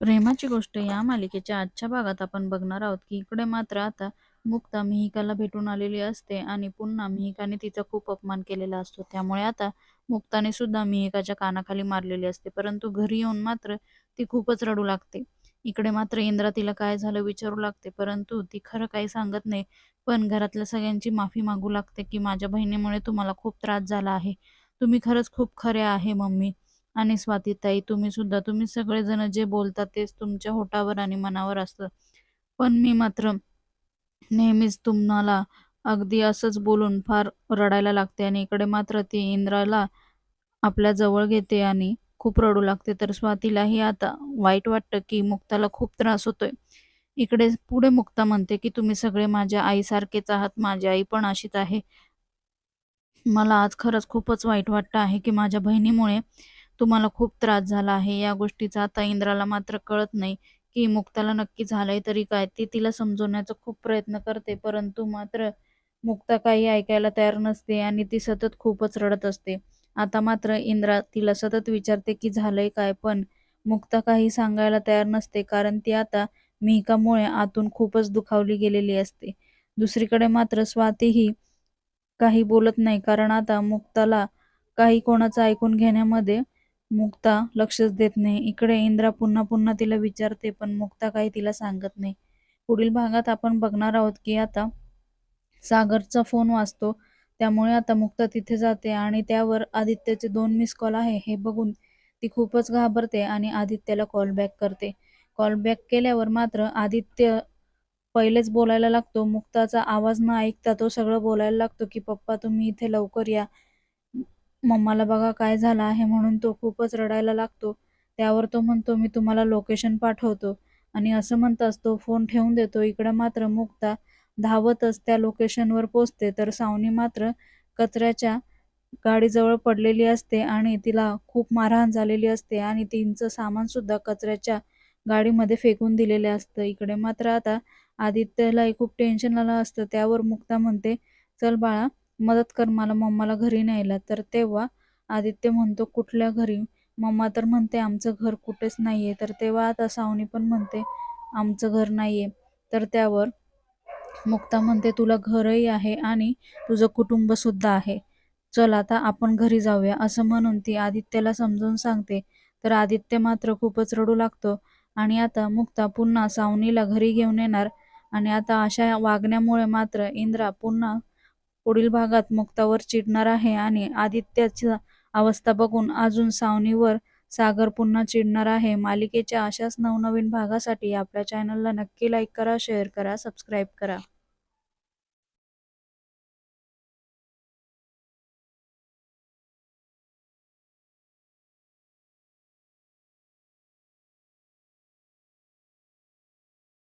प्रेमाची गोष्ट या मालिकेच्या आजच्या भागात आपण बघणार आहोत की इकडे मात्र आता मुक्ता मिहिकाला भेटून आलेली असते आणि पुन्हा मिहिकाने तिचा खूप अपमान केलेला असतो. त्यामुळे आता मुक्ताने सुद्धा मिहिकाच्या कानाखाली मारलेली असते. परंतु घरी येऊन मात्र ती खूपच रडू लागते. इकडे मात्र इंद्रा तिला काय झालं विचारू लागते. परंतु ती खरं काही सांगत नाही. पण घरातल्या सगळ्यांची माफी मागू लागते की माझ्या बहिणीमुळे तुम्हाला खूप त्रास झाला आहे. तुम्ही खरंच खूप खरे आहे मम्मी. आणि स्वातीताई तुम्ही सुद्धा तुम्ही सगळेजण जे बोलता तेच तुमच्या होटावर आणि मनावर असतं. पण मी मात्र नेहमीच तुम्हाला अगदी असंच बोलून फार रडायला लागते आणि इकडे मात्र ती इंद्राला आपल्या जवळ घेते आणि खूप रडू लागते. तर स्वातीलाही आता वाईट वाटतं की मुक्ताला खूप त्रास होतोय. इकडे पुढे मुक्ता म्हणते की तुम्ही सगळे माझ्या आईसारखेच आहात माझी आई पण अशीच आहे. मला आज खरंच खूपच वाईट वाटतं आहे की माझ्या बहिणीमुळे तुम्हाला खूप त्रास झाला आहे. या गोष्टीचा आता इंद्राला मात्र कळत नाही की मुक्ताला नक्की झालंय तरी काय ती तिला समजवण्याचा खूप प्रयत्न करते परंतु मात्र मुक्ता काही ऐकायला तयार नसते आणि ती सतत खूपच रडत असते. आता मात्र इंद्रा तिला सतत विचारते की झालंय काय पण मुक्ता काही सांगायला तयार नसते कारण ती आता मिहिकामुळे आतून खूपच दुखावली गेलेली असते. दुसरीकडे मात्र स्वातीही काही बोलत नाही कारण आता मुक्ताला काही कोणाचं ऐकून घेण्यामध्ये मुक्ता लक्षच देत नाही. इकडे इंद्रा पुन्हा पुन्हा तिला विचारते पण मुक्ता काही तिला सांगत नाही. पुढील भागात आपण बघणार आहोत की आता सागरचा फोन वाचतो त्यामुळे आता मुक्ता तिथे जाते आणि त्यावर आदित्यचे दोन मिस कॉल आहे. हे बघून ती खूपच घाबरते आणि आदित्यला कॉल बॅक करते. कॉल बॅक केल्यावर मात्र आदित्य पहिलेच बोलायला लागतो. मुक्ताचा आवाज न ऐकता तो सगळं बोलायला लागतो की पप्पा तुम्ही इथे लवकर या. मम्माला बघा काय झालं आहे म्हणून तो खूपच रडायला लागतो. त्यावर तो म्हणतो मी तुम्हाला लोकेशन पाठवतो. आणि असं म्हणताच तो फोन ठेवून देतो. इकडं मात्र मुक्ता धावतच त्या लोकेशनवर पोचते. तर सावनी मात्र कचऱ्याच्या गाडीजवळ पडलेली असते आणि तिला खूप मारहाण झालेली असते आणि तिचं सामान सुद्धा कचऱ्याच्या गाडीमध्ये फेकून दिलेले असतं. इकडे मात्र आता आदित्यलाही खूप टेन्शन आलं असतं. त्यावर मुक्ता म्हणते चल बाळा मदत कर मला मम्माला घरी न्यायला. तर तेव्हा आदित्य म्हणतो कुठल्या घरी? मम्मा तर म्हणते आमचं घर कुठेच आहे तर तेव्हा आता सावनी पण म्हणते आमचं घर नाही आहे तर त्यावर मुक्ता म्हणते तुला घरही आहे आणि तुझं कुटुंबसुद्धा आहे. चल आता आपण घरी जाऊया. असं म्हणून ती आदित्यला समजून सांगते. तर आदित्य मात्र खूपच रडू लागतो. आणि आता मुक्ता पुन्हा सावनीला घरी घेऊन येणार. आणि आता अशा वागण्यामुळे मात्र इंद्रा पुन्हा पुढील भागात मुक्तावर चिडणार आहे आणि आदित्याची अवस्था बघून अजून सावनीवर सागर पुन्हा चिडणार आहे. मालिकेच्या अशाच नवनवीन भागासाठी आपल्या चॅनलला नक्की लाईक करा शेअर करा सबस्क्राईब करा.